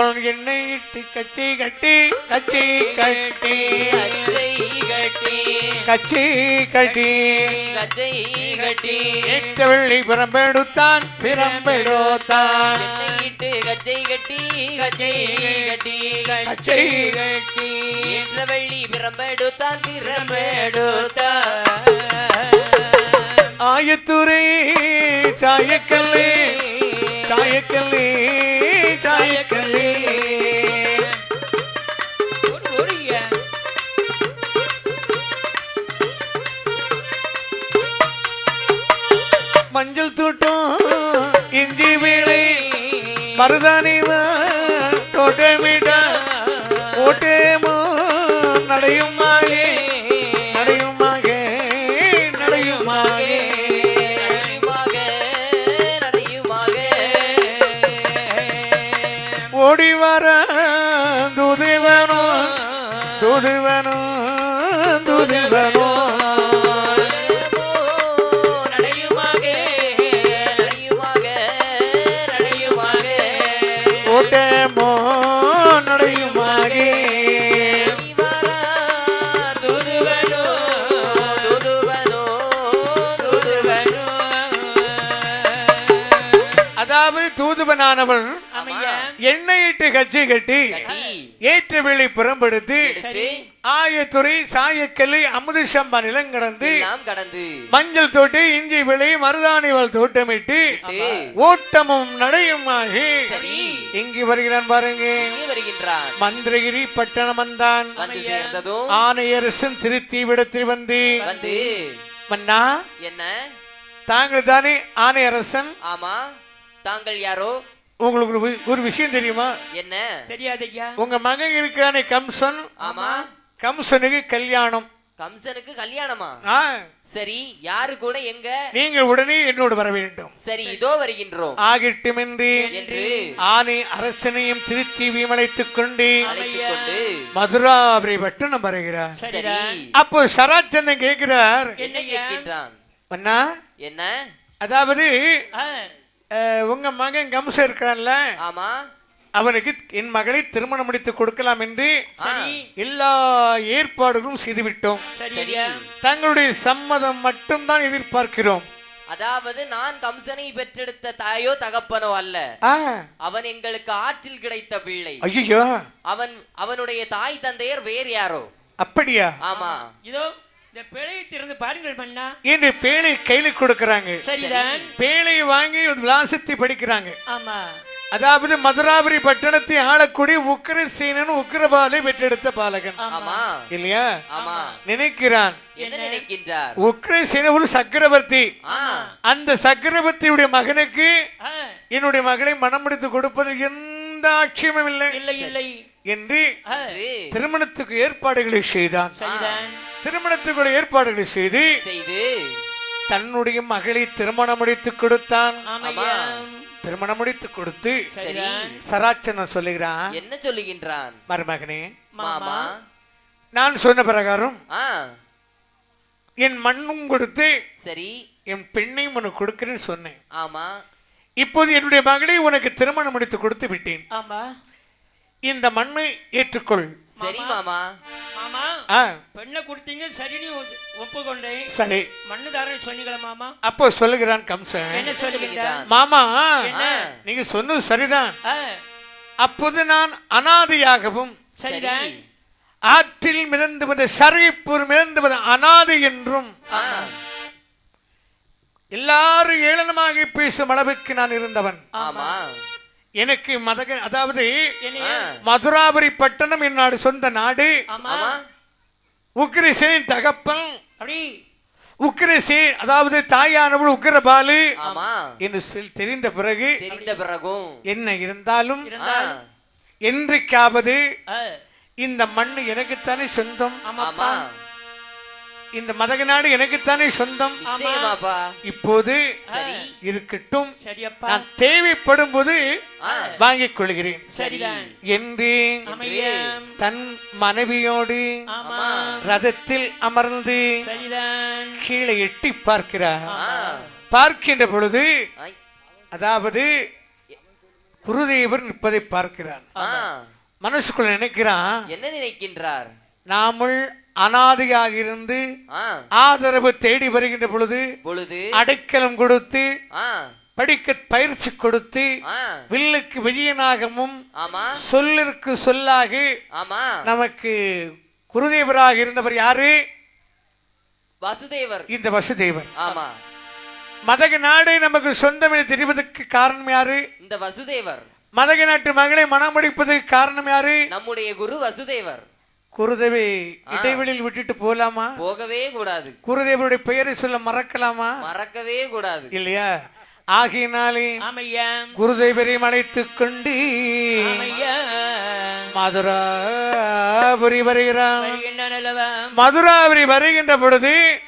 எண்ணெய் இட்டு கச்சி கட்டி கச்சி கட்டி. கச்சை கட்டி. கச்சி கட்டி. கச்சை கட்டி. ஏற்ற வெள்ளி பிரம்பெடுத்தான் பிரம்பெடுத்தான் எண்ணெயிட்டு கச்சை கட்டி கச்சை கட்டி. கச்சை கட்டி. ஏற்ற வெள்ளி பிரம்பெடுத்தான் பிரம்பெடுத்தான் ஆயத்துறை சாயக்கல்லே சாயக்கல்லே. சாயக்கல்லே மஞ்சள் தூட்டம் இஞ்சி வேளை மருதானிவா தோட்டமிடா. ஓட்டேமோ நடையுமாகே துதுவனோ துதுவனோ அதாவது தூதுவனானவன் எண்ணெயிட்டு கச்சி கட்டி கட்டி. ஏற்ற வேளை புறம்பெடுத்து ஆயத்துறை சாயக்கல்லி அமுது சம்பா நிலம் கடந்து கடந்து மஞ்சள் தோட்டு இஞ்சி விளை மருதாணிவள் தோட்டமிட்டு. ஓட்டமும் நடையுமாகி இங்கு வருகிறான் பாருங்க. வருகின்றான். மந்திரகிரி பட்டணம் வந்தான். ஆணையரசன் திருத்தீவிடத்தில் வந்து வந்து மன்னா என்ன? தாங்கள் தானே ஆணையரசன் ஆமா. தாங்கள் யாரோ? உங்களுக்கு ஒரு விஷயம் தெரியுமா? என்ன? தெரியாதையா உங்க மகன் இருக்கானே கம்சன். ஆமா. கம்சனுக்கு கல்யாணம். கம்சனுக்கு கல்யாணமா? சரி யாரு கூட எங்க? நீங்கள் உடனே என்னோடு வர வேண்டும். சரி இதோ வருகின்றோம். ஆகிட்டுமின்றி என்று ஆனை அரசனையும் திருத்தீவியும் அழைத்துக் கொண்டு மதுராபுரி பட்டணம் வருகிறார். சரி. அப்போ சராச்சந்தன் கேட்கிறார். என்ன கேட்கின்றான்? என்ன? அதாவது உங்க மகன் கம்சன் இருக்கிறான்ல ஆமா. அவனுக்கு என் மகளை திருமணம் முடித்து கொடுக்கலாம் என்று சரி. எல்லா ஏற்பாடுகளும் செய்துவிட்டோம். சரியா? தங்களுடைய சம்மதம் மட்டும்தான் எதிர்பார்க்கிறோம். அதாவது நான் கம்சனை பெற்றெடுத்த தாயோ தகப்பனோ அல்ல. அவன் எங்களுக்கு ஆற்றில் கிடைத்த பிள்ளை. ஐயோ அவன் அவனுடைய தாய் தந்தையர் வேறு யாரோ. அப்படியா? ஆமா. இதோ இந்த பிழையை திறந்து பாருங்கள் மன்னா. என்று பேழை கையில கொடுக்கறாங்க. சரிதான் பேழையை வாங்கி ஒரு விலாசத்தை படிக்கிறாங்க. ஆமா. அதாவது மதுராபுரி பட்டணத்தை ஆளக்கூடிய உக்கிரசீனன் உக்கிரபாலை பெற்றெடுத்த பாலகன். ஆமா. இல்லையா? ஆமா. நினைக்கிறான். என்ன நினைக்கின்றார்? உக்கிரசீன ஒரு சக்கரவர்த்தி. ஆ. அந்த சக்கரவர்த்தியுடைய மகனுக்கு என்னுடைய மகளை மனம் முடித்து கொடுப்பதில் எந்த ஆட்சியமும் இல்லை. இல்லை இல்லை. என்று திருமணத்துக்கு ஏற்பாடுகளை செய்தான். திருமணத்துக்குள்ள ஏற்பாடுகளை செய்து செய்து தன்னுடைய மகளை திருமணம் முடித்து கொடுத்தான். திருமணம் முடித்து கொடுத்து சரி. சரிதான் சராச்சனம் சொல்லுகிறான். என்ன சொல்லுகின்றான்? மருமகனே மாமா. நான் சொன்ன பிரகாரம் ஆ. என் மண்ணும் கொடுத்து சரி. என் பெண்ணையும் உனக்கு கொடுக்கிறேன்னு சொன்னேன். ஆமா. இப்போது என்னுடைய மகளை உனக்கு திருமணம் முடித்து கொடுத்து விட்டேன். ஆமா. இந்த மண்ணை ஏற்றுக்கொள். சரி மாமா. மாமா ஆ. பெண்ணை கொடுத்தீங்க சரின்னு ஒ- ஒப்புக்கொண்டேன். சரி. மண்ணு தாரேன்னு சொன்னீங்களா மாமா? அப்போ சொல்லுகிறான் கம்சன். என்ன சொல்லுகின்றான் மாமா என்ன? நீங்க சொன்னது சரிதான். ஆ, அப்போது நான் அனாதையாகவும் சரிதான். சரி. ஆற்றில் மிதந்து வந்த சரைப்பூர் மிதந்து வந்த அனாதை என்றும் எல்லாரும் ஏளனமாக பேசும் அளவுக்கு நான் இருந்தவன். ஆமா. எனக்கு மதக அதாவது. மதுராபுரி பட்டணம் என்னோட சொந்த நாடு. உக்கிரசேனின் தகப்பன். அப்படி. அதாவது தாயானவள் உக்கிரபாலு ஆமா. என்று சொல் தெரிந்த பிறகு தெரிந்த பிறகும். என்ன இருந்தாலும் என்றைக்காவது இந்த மண்ணு எனக்குத்தானே சொந்தம். ஆமா. இந்த மதக நாடு எனக்குத்தானே சொந்தம்? இப்போது இருக்கட்டும். நான் தேவைப்படும் போது வாங்கிக் கொள்கிறேன் என்று தன் மனைவியோடு ஆமா. ரதத்தில் அமர்ந்து கீழே எட்டி பார்க்கிறார். பார்க்கின்ற பொழுது அதாவது குருதேவர் நிற்பதை பார்க்கிறான். ஆ, மனசுக்குள்ள நினைக்கிறான் என்ன நினைக்கின்றார்? நாமுள் அனாதையாக இருந்து ஆதரவு தேடி வருகின்ற பொழுது பொழுது அடைக்கலம் கொடுத்து படிக்க பயிற்சி கொடுத்து வில்லுக்கு விஜயனாகமும் ஆமா. சொல்லிற்கு சொல்லாக நமக்கு குருதேவராக இருந்தவர் யாரு? வசுதேவர். இந்த வசுதேவர். ஆமா. மதக நாடு நமக்கு சொந்தம் என தெரிவதற்கு காரணம் யாரு? இந்த வசுதேவர். மதக நாட்டு மகளை மணமுடிப்பதற்கு காரணம் யாரு? நம்முடைய குரு வசுதேவர். குருதேவை இடைவெளியில் விட்டுட்டு போலாமா? போகவே கூடாது. குருதேவருடைய பெயரை சொல்ல மறக்கலாமா? மறக்கவே கூடாது. இல்லையா? ஆகையினாலே ஆமையா. குருதேவரை அழைத்துக் கொண்டு மதுராபுரி வருகிறான். மதுராபுரி வருகின்ற பொழுது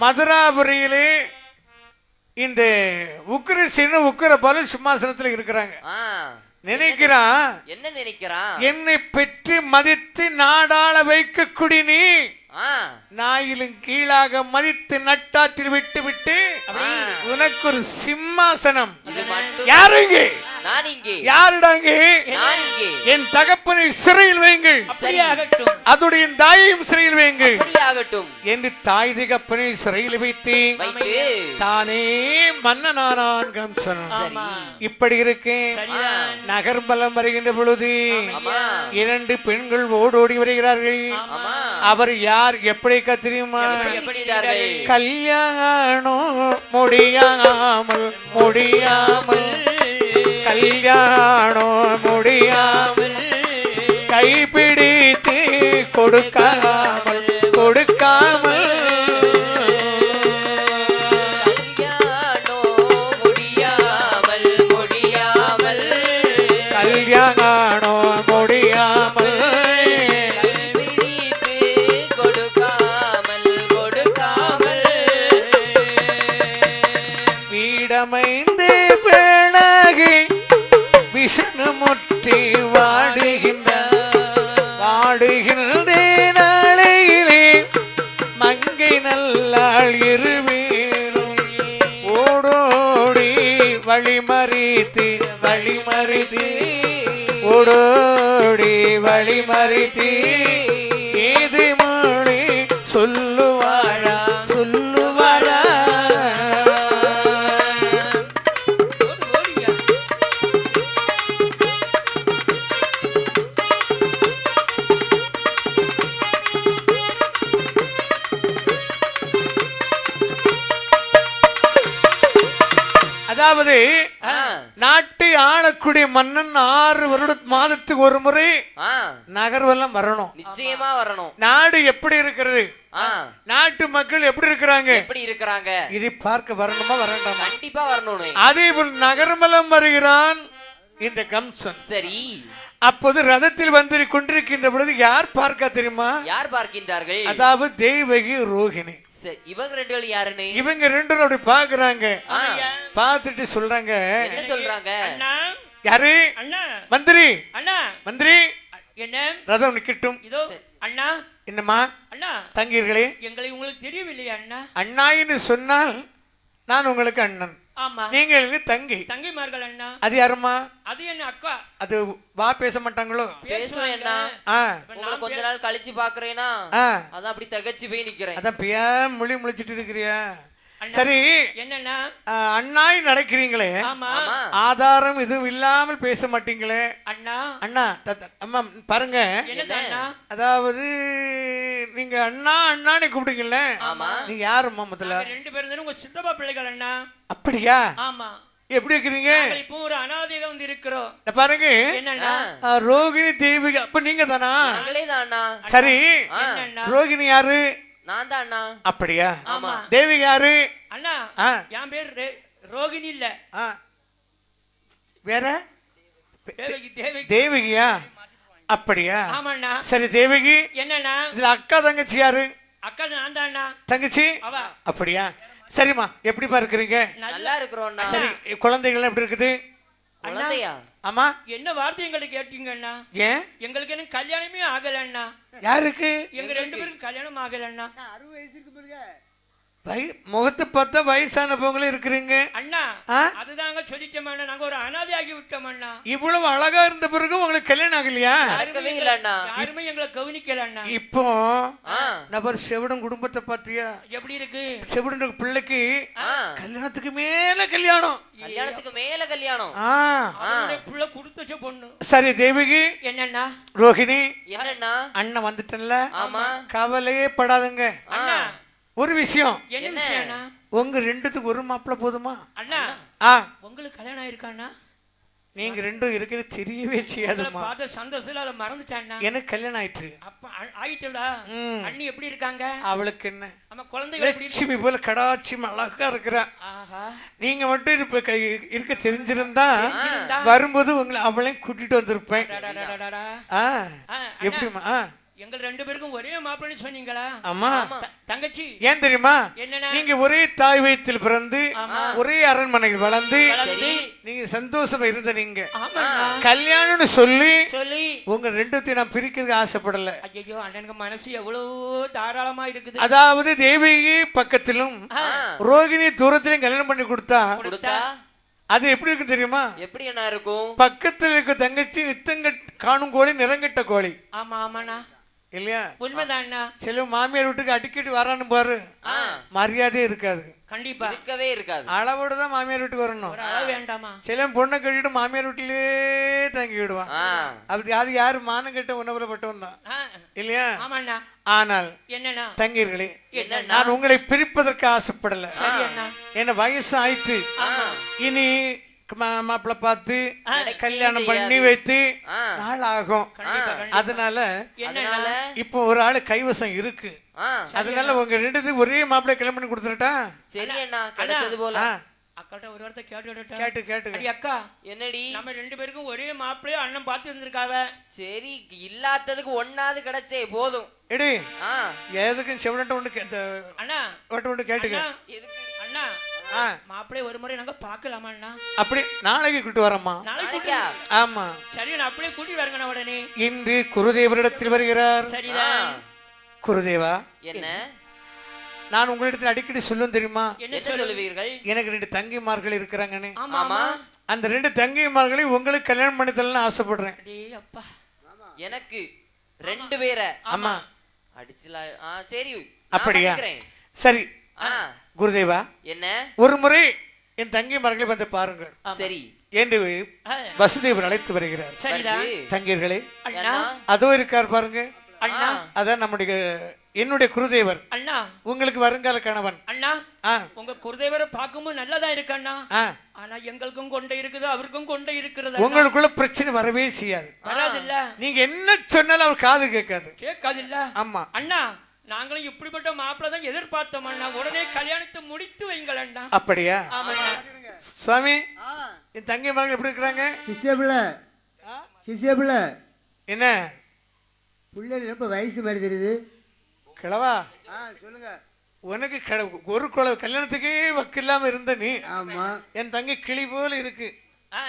மதுராபுரியிலே இந்த உக்கிரசீன உக்கிர பல சிம்மாசனத்தில் இருக்கிறாங்க. நினைக்கிறான்? என்ன நினைக்கிறான்? என்னை பெற்று மதித்து நாடாள வைக்க குடி நீ. நாயிலும் கீழாக மதித்து நட்டாற்றில் விட்டு விட்டு உனக்கு ஒரு சிம்மாசனம் யாருங்க யாருடாங்க என் தகப்பனை சிறையில் ஆகட்டும் அதோடைய தாயையும் சிறையில் அப்படியாகட்டும். என்று தாய் தகப்பனை சிறையில் வைத்து தானே மன்னனானான் கம்சன் இப்படி இருக்கேன் நகர்பலம் வருகின்ற பொழுது இரண்டு பெண்கள் ஓடோடி வருகிறார்கள். அவர் யார்? எப்படி தெரியுமா எப்படிட்டார்கள் கல்யாணம் முடியாமல் முடியாமல். கல்யாணம் முடியாமல். கைப்பிடித்து கொடுக்காமல் போற்றி வாடுகின்ற வாடுகின்ற நாளையிலே மங்கை நல்லாள் இருவேரும் ஓடோடி வழிமறித்து வழிமறித்து ஓடோடி வழிமறித்து ஏது மொழி சொல்லு ஆளக்கூடிய மன்னன் ஆறு வருட மாதத்துக்கு ஒரு முறை நகர்வெல்லாம் வரணும். நிச்சயமா வரணும். நாடு எப்படி இருக்கிறது? நாட்டு மக்கள் எப்படி இருக்கிறாங்க? எப்படி இருக்கிறாங்க? இதை பார்க்க வரணுமா வரண்டாமா? கண்டிப்பா வரணும் அதே போல் நகர்மலம் வருகிறான் இந்த கம்சன். சரி. அப்போது ரதத்தில் வந்து கொண்டிருக்கின்ற பொழுது யார் பார்க்க தெரியுமா? யார் பார்க்கின்றார்கள்? அதாவது தெய்வகி ரோகிணி. சரி, இவங்க ரெண்டு பேரும் யாருன்னு? இவங்க ரெண்டு பேரும் அப்படி பாக்குறாங்க ஆ, பார்த்துட்டு சொல்றாங்க. என்ன சொல்றாங்க? அண்ணா. யாரு? அண்ணா. மந்திரி. அண்ணா. மந்திரி. என்ன? ரதம் நிக்கட்டும் இதோ அண்ணா. என்னம்மா? அண்ணா. தங்கீர்களே எங்களை உங்களுக்கு தெரியவில்லையா அண்ணா. அண்ணாயின்னு சொன்னால் நான் உங்களுக்கு அண்ணன். ஆமா. நீங்கள் எனக்கு தங்கை? தங்கைமார்கள் அண்ணா. அது யாரும்மா? அது என்ன அக்கா. அது வா பேச மாட்டாங்களோ? பேசுவேன் என்ன ஆ. உங்களை கொஞ்ச நாள் கழிச்சு பாக்குறேனா? ஆ. அதான் அப்படி தகச்சு போய் நிக்கிறேன். அதான் பியா மொழி முழிச்சிட்டு இருக்கிறியா? சரி. என்னண்ணா? ஆ, அண்ணாய் நடக்கிறீங்களே. ஆதாரம் எதுவும் இல்லாமல் பேச மாட்டீங்களே. அண்ணா. அண்ணா தத்த- அம்மா பாருங்க. அதாவது நீங்க அண்ணா அண்ணான்னு கூப்பிடுங்கல்ல ஆமா. நீங்க யாரும்மா முதல்ல? ரெண்டு பேரும் தானே உங்க சித்தப்பா பிள்ளைகள் அண்ணா. அப்படியா? ஆமா. எப்படி இருக்கிறீங்க? இப்போ ஒரு அனாதையாக வந்து இருக்கிறோம். பாருங்க. என்னண்ணா? ஆ, ரோகிணி தேவி அப்ப நீங்க தானா சரி. ரோகிணி யாரு? நான் தான் அண்ணா அப்படியா? ஆமா. தேவி யாரு? அண்ணா ஆ. என் பேர் ரே- ரோகிணி இல்ல. ஆ. வேற? தேவகி தேவகி. தேவகியா? அப்படியா? ஆமாண்ணா. சரி தேவகி. என்னண்ணா? இதுல அக்கா தங்கச்சி யாரு? அக்கா நான் தான் அண்ணா தங்கச்சி? அவ. அப்படியா? சரிம்மா எப்படிமா இருக்கிறீங்க? நல்லா இருக்கிறோம்ண்ணா. சரி குழந்தைகள் எப்படி இருக்குது? குழந்தையா? ஆமா. என்ன வார்த்தை எங்களுக்கு கேட்டீங்க அண்ணா ஏன்? எங்களுக்கு என்ன கல்யாணமே ஆகல அண்ணா யாருக்கு? எங்க ரெண்டு பேரும் கல்யாணம் ஆகல அண்ணா வய முகத்தை பார்த்தா வயசானவங்களும் இருக்கிறீங்க. அண்ணா? அதுதாங்க சொல்லிட்டோம் அண்ணா. நாங்க ஒரு அனாதையாகி விட்டோம் அண்ணா. இவ்வளவு அழகா இருந்த பிறகு உங்களுக்கு கல்யாணம் ஆகலையா? அண்ணா. யாருமே எங்களை கவனிக்கல அண்ணா. இப்போ நபர் செவிடன் குடும்பத்தை பார்த்தியா? எப்படி இருக்கு? செவிடன் பிள்ளைக்கு கல்யாணத்துக்கு மேல கல்யாணம். கல்யாணத்துக்கு மேல கல்யாணம். ஆ. அவனுடைய புள்ள கொடுத்து வச்ச பொண்ணு. சரி தேவிகி. என்னண்ணா? ரோஹிணி. என்னண்ணா? அண்ணன் வந்துட்டேன்ல. ஆமா. கவலையே படாதுங்க. அண்ணா ஒரு விஷயம். என்ன என்ன? விஷயம் அண்ணா உங்க ரெண்டுத்துக்கு ஒரு மாப்பிள்ளை போதுமா? அண்ணா ஆ. உங்களுக்கு கல்யாணம் ஆயிருக்காண்ணா? நீங்க ரெண்டும் இருக்கிறது தெரியவே செய்யாதுமா பார்த்த சந்தோஷத்துல அதை மறந்துட்டாண்ணா. எனக்கு கல்யாணம் ஆயிற்று. அப்ப ஆயிட்டுடா. அண்ணி எப்படி இருக்காங்க? அவளுக்கு என்ன? நம்ம இருக்கு? லட்சுமி போல கடாட்சி அழகா இருக்கிறா. ஆஹா. நீங்க மட்டும் இப்ப கை இருக்க தெரிஞ்சிருந்தா? வரும்போது உங்களை அவளையும் கூட்டிட்டு வந்திருப்பேன். எப்படிமா ஆ எங்கள் ரெண்டு பேருக்கும் ஒரே மாப்பிள்ளைன்னு சொன்னீங்களா? ஆமா. தங்கச்சி. ஏன் தெரியுமா? நீங்க ஒரே தாய் வயிற்றில் பிறந்து ஆமா. ஒரே அரண்மனையில் வளர்ந்து நீங்க சந்தோஷமா இருந்த நீங்க. கல்யாணம்னு சொல்லி சொல்லி. உங்க ரெண்டுத்தையும் நான் பிரிக்கிறதுக்கு ஆசைப்படல. ஐயோ அண்ணனுக்கு மனசு எவ்வளவு தாராளமா இருக்குது. அதாவது தேவிகி பக்கத்திலும் ரோகிணி தூரத்திலும் கல்யாணம் பண்ணி கொடுத்தா கொடுத்தா? அது எப்படி இருக்கு தெரியுமா? எப்படி அண்ணா இருக்கும்? பக்கத்துல இருக்க தங்கச்சி நித்தங்க காணும் கோழி நிறங்கட்ட கோழி. ஆமா ஆமாண்ணா. இல்லையா? உண்மைதாண்ணா. சில மாமியார் வீட்டுக்கு அடிக்கடி வரான்னு பாரு. மரியாதையே இருக்காது. கண்டிப்பா. இருக்கவே இருக்காது. அளவோட தான் மாமியார் வீட்டுக்கு வரணும். ஒரு அளவு வேண்டாமா? சில பொண்ணை கட்டிட்டு மாமியார் வீட்டிலே தங்கி விடுவான். அப்படி அது யாரு? மானம் கெட்ட உணவுறப்பட்டவன் தான். இல்லையா? ஆமாண்ணா. ஆனால் என்னண்ணா? தங்கீர்களே நான் உங்களை பிரிப்பதற்கு ஆசைப்படல. சரி அண்ணா என்ன வயசு ஆயிட்டு இனி மாப்பிள்ளை பார்த்து கல்யாணம். பண்ணி வைத்து நாள் ஆகும் அதனால இப்போ ஒரு ஆளு கைவசம் இருக்கு. அதனால உங்க ரெண்டு ஒரே மாப்பிள்ளை கல்யாணம் பண்ணி கொடுத்துட்டா? சரி அண்ணா கிடைச்சது போல. அக்காட்ட ஒரு வார்த்தை கேட்டு? கேட்டு கேட்டு. அக்கா. என்னடி? நம்ம ரெண்டு பேருக்கும் ஒரே மாப்பிள்ளைய அண்ணன் பார்த்து இருந்திருக்காவ. சரி இல்லாததுக்கு ஒண்ணாவது கிடைச்சே போதும். எடி ஆ. எதுக்கும் செவனட்ட ஒன்று அண்ணா. ஒட்டு ஒன்று கேட்டுக்க. அண்ணா. மாப்பிள்ளைய ஒரு முறை நாங்க பார்க்கலாமா அண்ணா? அப்படி நாளைக்கு கூட்டு வரம்மா. நாளைக்கு ஆமா. சரி நான் அப்படியே கூட்டி வரங்கண்ணா உடனே. இன்று குருதேவரிடத்தில் வருகிறார். சரிதான். குருதேவா? என்ன? நான் உங்களிடத்தில் அடிக்கடி சொல்லும் தெரியுமா? என்ன என்ன சொல்லு? சொல்லுவீர்கள்? எனக்கு ரெண்டு தங்கிமார்கள் இருக்கிறாங்கன்னு. ஆமா அந்த ரெண்டு தங்கிமார்களை உங்களுக்கு கல்யாணம் பண்ணி தரலாம்னு ஆசைப்படுறேன். அப்பா. எனக்கு ரெண்டு பேரை. ஆமா. அடிச்சுல ஆ சரி. அப்படியா. சரி. குருதேவா என்ன? ஒரு முறை என் தங்கிமார்களை வந்து பாருங்கள். சரி. என்று வசுதேவர் அழைத்து வருகிறார். வருது. தங்கீர்களே? அதோ இருக்கார் பாருங்க. அண்ணா. அதான் நம்முடைய என்னுடைய குருதேவர். அண்ணா. உங்களுக்கு வருங்கால கணவன். அண்ணா. உங்க குருதேவரை பார்க்கும்போது நல்லதா இருக்கு அண்ணா. ஆனா எங்களுக்கும் கொண்டை இருக்குது அவருக்கும் கொண்டை இருக்கிறது. உங்களுக்குள்ள பிரச்சனை வரவே செய்யாது. வராதுல்ல. நீங்க என்ன சொன்னாலும் அவர் காது கேட்காது. கேட்காதுல்ல. ஆமா. அண்ணா நாங்களும் இப்படிப்பட்ட மாப்பிள்ளை தான் எதிர்பார்த்தோம் அண்ணா. உடனே கல்யாணத்தை முடித்து வைங்கள் அண்ணா. அப்படியா? சுவாமி என் தங்கை மகள் எப்படி இருக்கிறாங்க? சிஷ்ய பிள்ளை. என்ன? பிள்ளை ரொம்ப வயசு மாதிரி தெரியுது? கிழவா? ஆ சொல்லுங்க. உனக்கு கிழ- ஒரு குழ கல்யாணத்துக்கே வக்கில்லாம இருந்த நீ. ஆமா. என் தங்கை கிளி போல இருக்கு. ஆ,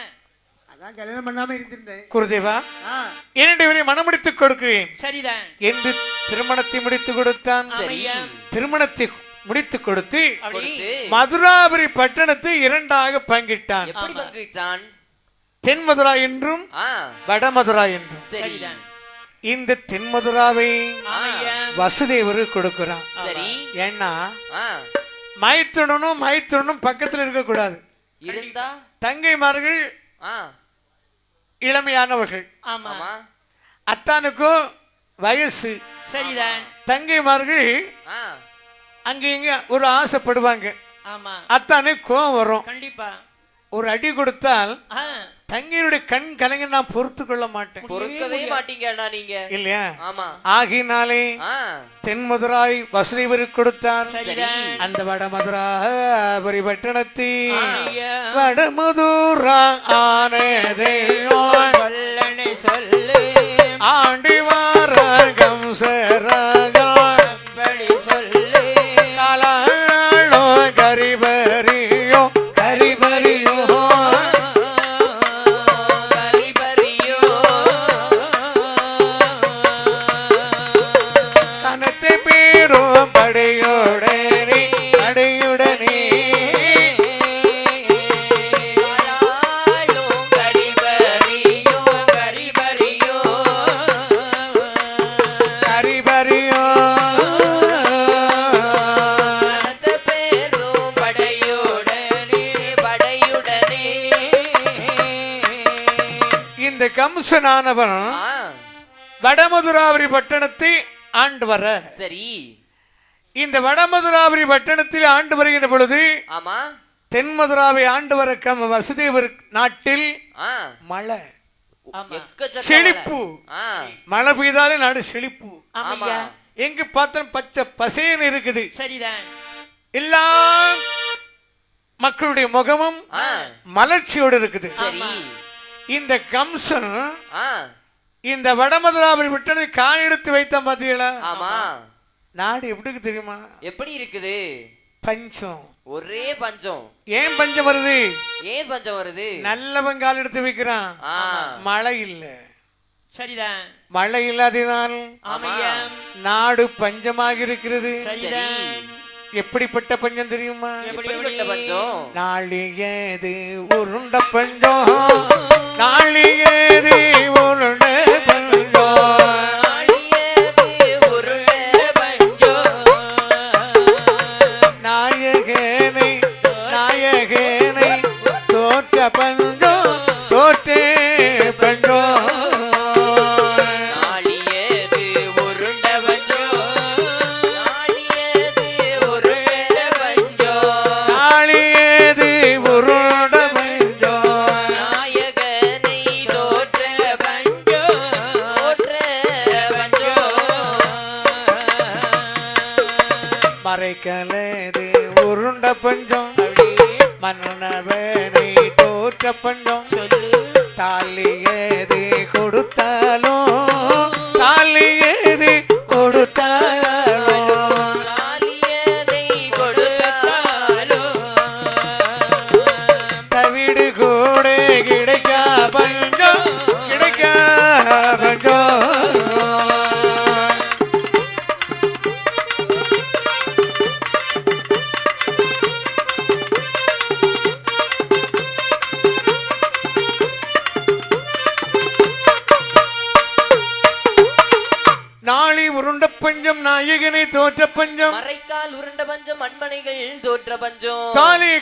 அதான் கல்யாணம் பண்ணாம இருந்திருந்தேன். குருதேவா ஆ. என்னுடைய மனமுடித்துக் கொடுக்கிறேன்? சரிதான். என்று திருமணத்தை முடித்து கொடுத்தான். திருமணத்தை முடித்து கொடுத்து மதுராபுரி பட்டணத்தை இரண்டாக பங்கிட்டான். எப்படி பங்குட்டான்? தென் மதுரா என்றும் வட மதுரா என்றும். சரி சரிதான். இந்த தென் மதுராவை ஆமையா வசுதேவர் கொடுக்கிறான். சரி. ஏன்னா மைத்துடனும் மைத்துடனும் பக்கத்துல இருக்கக்கூடாது. இருந்தா? தங்கைமார்கள் ஆ. இளமையானவர்கள். ஆமா. ஆமா. அத்தானுக்கும் வயசு. சரிதான். தங்கைமார்கள் ஆ. அங்க இங்க ஒரு ஆசைப்படுவாங்க. ஆமா. அத்தானே கோவம் வரும். கண்டிப்பா. ஒரு அடி கொடுத்தால் ஆ, தங்கையுடைய கண் கலங்க நான் பொறுத்து கொள்ள மாட்டேன். பொறுக்கவே மாட்டீங்க அண்ணா நீங்க? இல்லையா? ஆமா. ஆகினாலே தென் மதுராய் வசுதேவருக்கு கொடுத்தார். அந்த வட மதுராபுரி பட்டணத்தி ஆமையா வடமதுரா ஆனதே. கம்சனானவன் ஆ, வடமதுராபுரி பட்டணத்தை ஆண்டு வர. சரி. இந்த வடமதுராபுரி பட்டணத்தில் ஆண்டு வருகின்ற பொழுது ஆமா. தென்மதுராவை ஆண்டு வர கம் வசுதேவர் நாட்டில் மழை. செழிப்பு. மழை. பெய்தாலே நாடு செழிப்பு. எங்கு பார்த்தாலும் பச்சை பசேன்னு இருக்குது. சரிதான். எல்லா மக்களுடைய முகமும் மலர்ச்சியோடு இருக்குது. சரி. இந்த கம்சன் ஆ. இந்த வடமதுராபுரி விட்டதை கால் எடுத்து வைத்தான் பாத்தீங்களா? ஆமா. நாடு எப்படி தெரியுமா? எப்படி இருக்குது? பஞ்சம். ஒரே பஞ்சம். ஏன் பஞ்சம் வருது? ஏன் பஞ்சம் வருது? நல்லவன் கால் எடுத்து வைக்கிறான். ஆ. மழை இல்ல. சரிதான். மழை இல்லாததால் ஆமையா நாடு பஞ்சமாக இருக்கிறது. சரிதான் எப்படிப்பட்ட பஞ்சம் தெரியுமா? நாளிகேது உருண்ட பஞ்சம். நாளிகேது உருண்ட கூட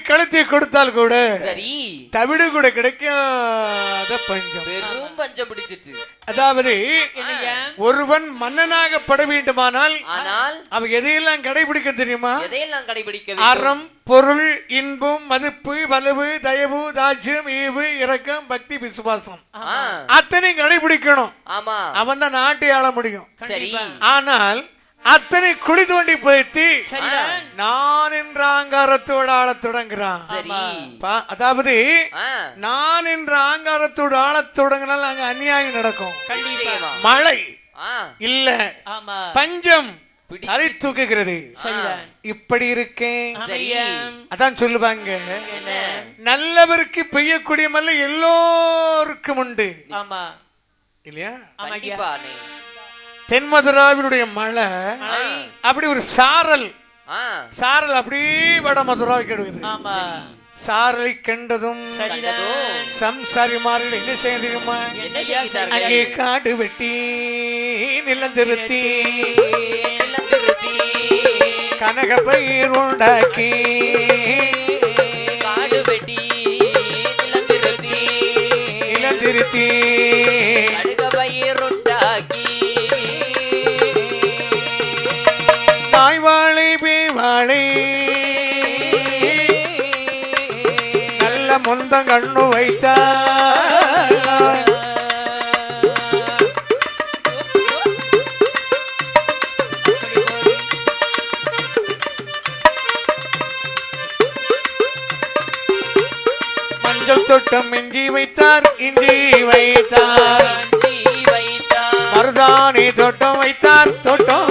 கழுத்தி கொடுத்தால் கூட சரி. தவிடு கூட கிடைக்காத பஞ்சம். பெரும் பஞ்சம் பிடிச்சிட்டு. அதாவது ஒருவன் மன்னனாக பட வேண்டுமானால் ஆனால் அவன் எதையெல்லாம் கடைபிடிக்க தெரியுமா? எதையெல்லாம் கடைபிடிக்க அறம் பொருள் இன்பம் மதிப்பு வலுவு தயவு தாட்சியம் ஈவு இரக்கம் பக்தி விசுவாசம். ஆ, அத்தனை கடைபிடிக்கணும். ஆமா. அவன் தான் நாட்டை ஆள முடியும். ஆனால் அத்தனை குழி தோண்டி போய்த்து சரிதான். நான் என்ற ஆங்காரத்தோடு ஆளத் தொடங்குறான் அதாவது நான் என்ற ஆங்காரத்தோடு ஆளத் தொடங்கினால் அங்க அநியாயம் நடக்கும். மழை இல்ல ஆமா. பஞ்சம் தலை தூக்குகிறது. இப்படி இருக்கேன். அதான் சொல்லுவாங்க. நல்லவருக்கு பெய்யக்கூடிய மழை எல்லோருக்கும் உண்டு. ஆமா. இல்லையா. தென்மதுராவினுடைய மழை. அப்படி ஒரு சாரல். சாரல் அப்படியே வட மதுராவுக்கு எடுக்குது சாரலை கண்டதும் சரிதான் சம்சாரிமார்கள் என்ன செய்ய தெரியுமா? அங்கே காடு வெட்டி நிலந்திருத்தி, கனக பயிர் உண்டாக்கி காடு வெட்டி, நிலந்திருத்தி, நல்ல முந்தம் கண்ணு வைத்தார் மஞ்சள் தொட்டம் இஞ்சி வைத்தார் இஞ்சி வைத்தார். இஞ்சி வைத்தார், மருதாணி தோட்டம் வைத்தார் தோட்டம்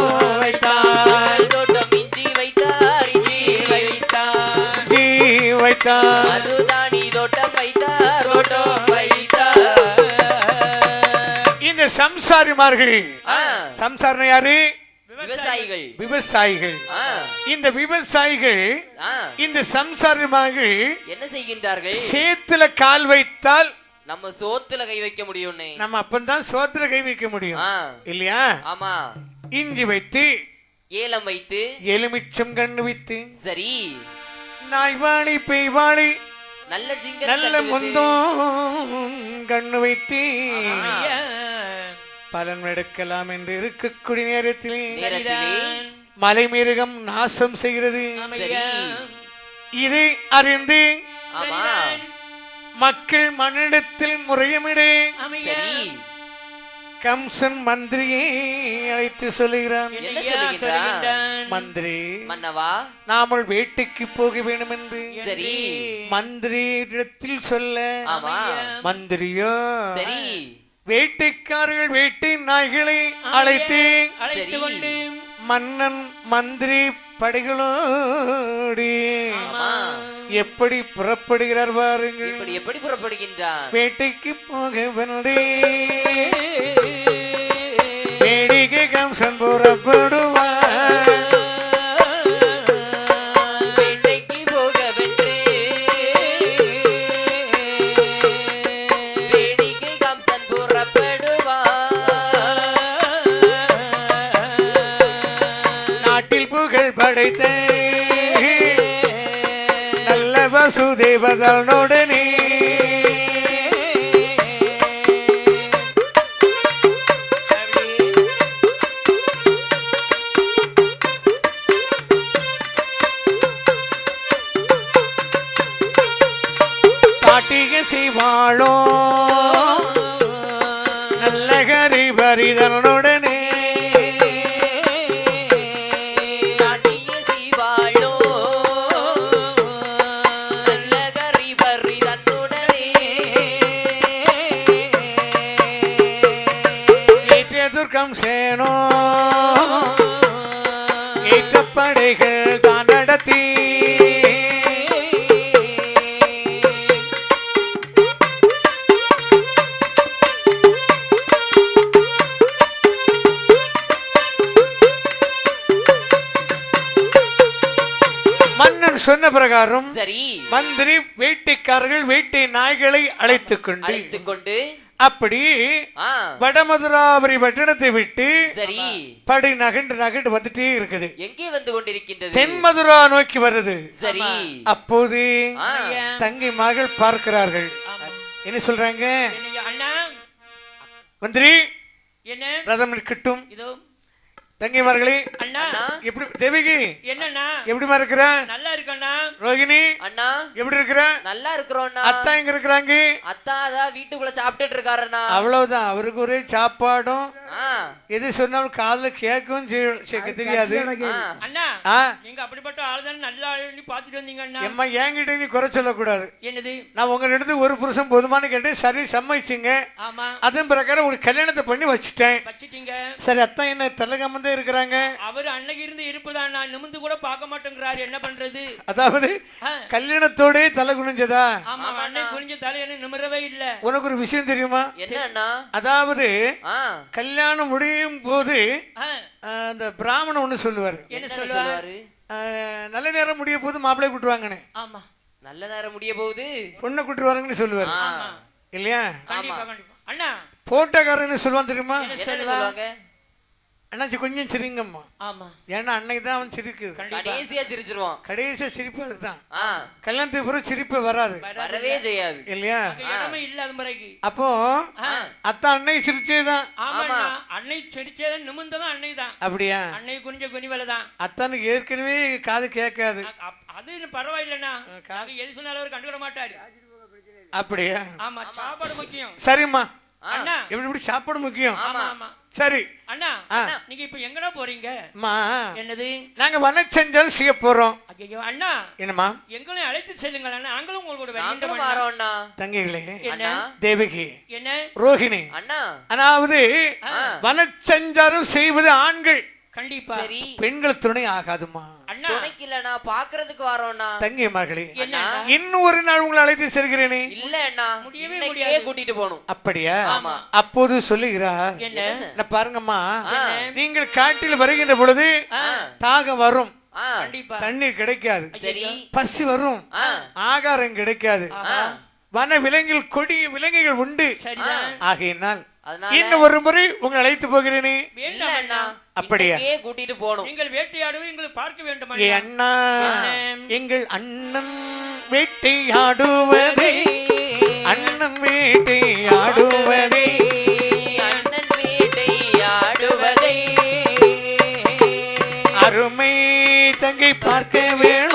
சம்சாரிமார்கள். சம்சாரம் யாரு? விவசாயிகள். விவசாயிகள். இந்த விவசாயிகள் இந்த சம்சாரிமார்கள் என்ன செய்கின்றார்கள்? சேத்துல கால் வைத்தால் நம்ம சோத்துல கை வைக்க முடியும்னே. நம்ம அப்பந்தான் சோத்துல கை வைக்க முடியும். இல்லையா? ஆமா. இஞ்சி வைத்து ஏலம் வைத்து. எலுமிச்சம் கண்ணு வைத்து சரி. நாய்வாணி பெய்வாணி நல்ல நல்ல முந்தம் கண்ணு வைத்து பலன் எடுக்கலாம் என்று இருக்கக்கூடிய நேரத்திலே நேரத்திலே. மலை மிருகம் நாசம் செய்கிறது. இதை அறிந்து மக்கள் மண்ணிடத்தில் முறையமிடு. கம்சன் மந்திரியை அழைத்து சொல்லுகிறான்? மந்திரி மன்னவா. நாமல் வேட்டைக்கு போக வேண்டும் என்று மந்திரியிடத்தில் சொல்ல. மந்திரியோ. சரி. வேட்டைக்காரர்கள் வேட்டை நாய்களை அழைத்து அழைத்து. கொண்டு மன்னன் மந்திரி படைகளோடு ஆமா. எப்படி புறப்படுகிறார் பாருங்கள். இப்படி எப்படி புறப்படுகின்றான் வேட்டைக்கு போக வந்தே வேடிக்கை கம்சன் புறப்படுவார். வசுதேவதனுடனே காட்டிக செய்வாளோ நல்ல கரி நாட்டிய வேட்டைக்காரர்கள் வேட்டை நாய்களை அழைத்துக் கொண்டு அழைத்துக் கொண்டு அப்படி வடமதுராபுரி பட்டணத்தை விட்டு சரி. படை நகண்டு நகண்டு வந்துட்டே இருக்குது. எங்கே வந்து கொண்டிருக்கின்றது? தென்மதுரா நோக்கி வருது. சரி. அப்போது தங்கை மகள் பார்க்கிறார்கள். என்ன சொல்றாங்க? மந்திரி என்ன? ரதம் இருக்கட்டும் இதோ. தங்கைமார்களே அண்ணா. அண்ணா. எப்படி தேவிகி என்னண்ணா? எப்படிமா இருக்கிற? நல்லா இருக்கண்ணா. ரோகிணி அண்ணா. எப்படி இருக்கிற? நல்லா இருக்கிறோம்ண்ணா அத்தா எங்க இருக்கிறாங்க? அத்தா அதான் வீட்டுக்குள்ள சாப்பிட்டுட்டு இருக்காருண்ணா அவ்வளவுதான் அவருக்கு ஒரே சாப்பாடும். எது சொன்னாலும் காதுல செய்ய தெரியாது. அண்ணா நீங்க அப்படிப்பட்ட ஆள் தானே நல்ல ஆள்னு பாத்துட்டு வந்தீங்க அண்ணா. எம்மா என்கிட்ட நீ குறை சொல்லக்கூடாது. என்னது? நான் உங்ககிட்ட ஒரு புருஷன் போதுமானு கேட்டேன். சரி சம்மதிச்சிங்க. ஆமா. அதன் பிரகாரம் ஒரு கல்யாணத்தை பண்ணி வச்சுட்டேன். வச்சிட்டீங்க. சரி அத்தான் என்ன தலைகாம தான் இருக்கிறாங்க. அவர் அன்னைக்கு இருந்து இருப்புதான் நான் நிமிந்து கூட பார்க்க மாட்டேங்கிறாரு. என்ன பண்றது? அதாவது கல்யாணத்தோடே தலை குனிஞ்சதா? ஆமா அன்னை குறிஞ்ச தலையணை நிமிரவே இல்ல. உனக்கு ஒரு விஷயம் தெரியுமா? என்ன அண்ணா அதாவது கல்யாணம் முடியும் போது அந்த பிராமணன் ஒன்று சொல்லுவார். என்ன என்ன சொல்லுவார்? நல்ல நேரம் முடிய போது மாப்பிள்ளை கூட்டுவாங்கன்னு. ஆமா. நல்ல நேரம் முடிய போகுது பொண்ணை கூட்டுவாருங்கன்னு சொல்லுவார். இல்லையா? அண்ணா. போட்டோக்காரன்னு சொல்லுவான் தெரியுமா? என்ன என்ன சொல்லுவா? சொல்லுவாங்க? அண்ணாச்சி கொஞ்சம் சிரிங்கம்மா. ஆமா. ஏன்னா அன்னைக்கு தான் அவன் சிரிக்குது. கண்டிப்பா. கடைசியா சிரிச்சிருவான். கடைசியா சிரிப்பு அதுதான். கல்யாணத்துக்கு பிறகு சிரிப்பு வராது. வரவே செய்யாது. இல்லையா? இடமே இல்ல அது முறைக்கு. அப்போ ஆ, அத்தான் அன்னை சிரிச்சேதான். ஆமா. அண்ணா. அன்னை செடிச்சேதான் நிமிந்ததான் அன்னை தான் அப்படியா? அன்னை குறிஞ்ச குனிவலை தான் அத்தானுக்கு ஏற்கனவே காது கேட்காது. அது இன்னும் பரவாயில்லண்ணா. அது எது சொன்னாலும் அவர் கண்டுக்கிட மாட்டாரு. அப்படியா? ஆமா சாப்பாடு முக்கியம். சரிம்மா. அண்ணா எப்படி இப்படி சாப்பாடு முக்கியம்? ஆமா ஆமா. சரி. அண்ணா ஆ. நீங்க இப்ப எங்கடா போறீங்க? அம்மா என்னது? நாங்க வனச்செஞ்சல் செய்ய போறோம். ஐயோ அண்ணா. என்னம்மா? எங்களையும் அழைத்து செல்லுங்கள் அண்ணா. நாங்களும் உங்களோட அண்ணா. வரோம் அண்ணா. தங்கைகளே என்ன? அண்ணா. தேவகி என்ன? ரோஹிணி. அண்ணா. அதாவது. வனச்சஞ்சாரம் செய்வது ஆண்கள். கண்டிப்பா. சரி. பெண்கள் துணை ஆகாதுமா அண்ணா. துணைக்கு இல்லண்ணா பாக்குறதுக்கு வரோம்ண்ணா தங்கை மகளே என்ன ஒரு நாள் உங்களை அழைத்து செல்கிறேனே. இல்ல அண்ணா. முடியவே முடியாது. கூட்டிட்டு போகணும். அப்படியா? ஆமா. அப்போது சொல்லுகிறார் என்ன? நான் பாருங்கம்மா. நீங்கள் காட்டில் வருகின்ற பொழுது தாகம் வரும். கண்டிப்பா. தண்ணீர் கிடைக்காது. சரி. பசி வரும். ஆகாரம் கிடைக்காது. வன விலங்கில் கொடிய விலங்குகள் உண்டு. ஆகையினால் இன்னும் ஒரு முறை உங்களை அழைத்து போகிறேனே. வேண்டாம் அப்படியா? கூட்டிட்டு போகணும். நீங்கள் வேட்டையாடுவது எங்களை பார்க்க வேண்டும் அண்ணா? எங்கள் அண்ணன் வேட்டையாடுவதே அண்ணன் வேட்டையாடுவதே. அண்ணன் வீட்டை ஆடுவதை அருமை தங்கை பார்க்க வேணும்.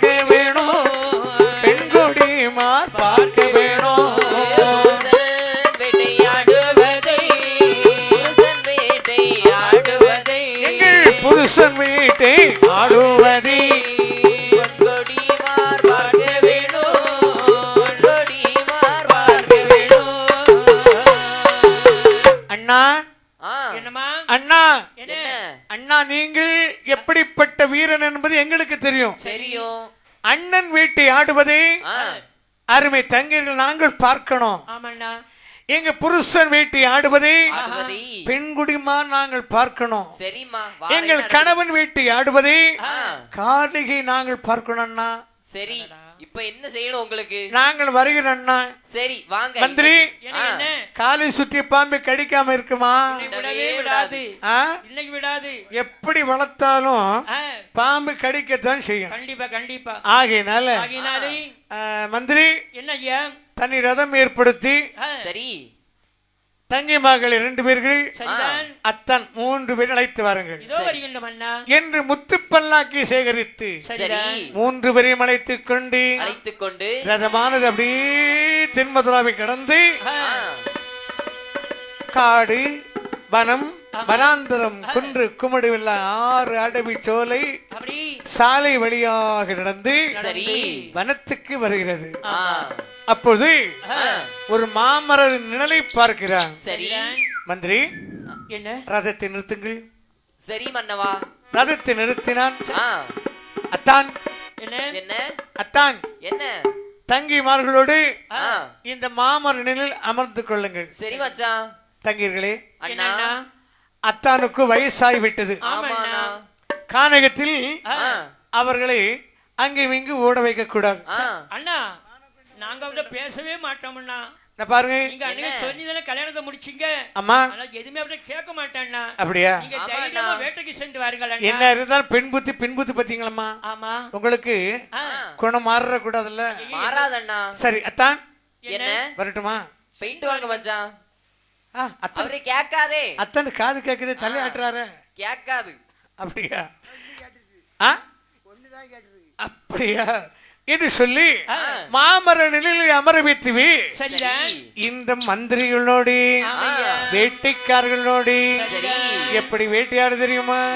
game. வீரன் என்பது எங்களுக்கு தெரியும். தெரியும். அண்ணன் வீட்டை ஆடுவதை அருமை தங்கர்கள் நாங்கள் பார்க்கணும். ஆமாண்ணா. எங்க புருஷன் வீட்டை ஆடுவதை பெண்குடிமார் நாங்கள் பார்க்கணும். எங்கள் கணவன் வீட்டை ஆடுவதை ஆ, கார்த்திகை நாங்கள் பார்க்கணும் அண்ணா. சரி இப்ப என்ன செய்யணும் உங்களுக்கு? நாங்கள் வருகிறோம் அண்ணா. சரி வாங்க. மந்திரி என்ன? ஆ. என்ன காலை சுற்றி பாம்பு கடிக்காம இருக்குமா? விடாது? இன்னைக்கு விடாது. எப்படி வளர்த்தாலும் பாம்பு கடிக்கத்தான் செய்யும். கண்டிப்பா கண்டிப்பா. ஆகையினால மந்திரி என்ன ஐயா? தனி ரதம் ஏற்படுத்தி சரி. தங்கை மகள் இரண்டு பேர்கள் அத்தன் மூன்று பேர் அழைத்து வாருங்கள். என்று முத்துப்பல்லாக்கி சேகரித்து மூன்று பேரையும் அழைத்துக் கொண்டு அழைத்துக் கொண்டு ரதமானது அப்படியே தென்மதுராவை கடந்து காடு வனம் வனாந்தரம் குன்று குமடுவில்ல ஆறு அடவி சோலை சாலை வழியாக நடந்து சரி வனத்துக்கு வருகிறது. அப்போது ஒரு மாமர நிழலை பார்க்கிறான் சரி. மந்திரி என்ன? ரதத்தை நிறுத்துங்கள். சரி மன்னவா. ரதத்தை நிறுத்தினான். ஆ, அத்தான். என்ன? என்ன? அத்தான். என்ன? தங்கிமார்களோடு இந்த மாமர நிழலில் அமர்ந்து கொள்ளுங்கள். சரி மச்சான். தங்கீர்களே அண்ணா. அத்தானுக்கு வயசாகி விட்டது. ஆமாண்ணா. கானகத்தில் அவர்களை அங்கும் இங்கு ஓட வைக்க கூடாது. அண்ணா நாங்க அவட பேசவே மாட்டோம்ண்ணா. நான் பாருங்க? நீங்க அன்னைக்கு தானே கல்யாணத்தை முடிச்சீங்க. அம்மா. ஆனா எதுவுமே அவட கேட்க மாட்டேன்னா அப்படியா? நீங்க. தைரியமா வேட்டைக்கு சென்று வாருங்கள் என்ன இருந்தாலும் பெண் புத்தி பின் புத்தி பார்த்தீங்களம்மா? ஆமா. உங்களுக்கு குணம் மாற கூடாதுல்ல மாறாதண்ணா. சரி அத்தான். என்ன? வரட்டுமா? போயிட்டு வாங்க மச்சான். அவரு கேட்காதே. அத்தன் காது கேட்குது தலை ஆட்டுறாரு. கேட்காது. அப்படியா? ஆ? அப்படியா? என்று சொல்லி மாமர நிலையில் அமர வைத்துவி. இந்த மந்திரிகளோடு. வேட்டைக்காரர்களோடு எப்படி வேட்டையாடு தெரியுமா?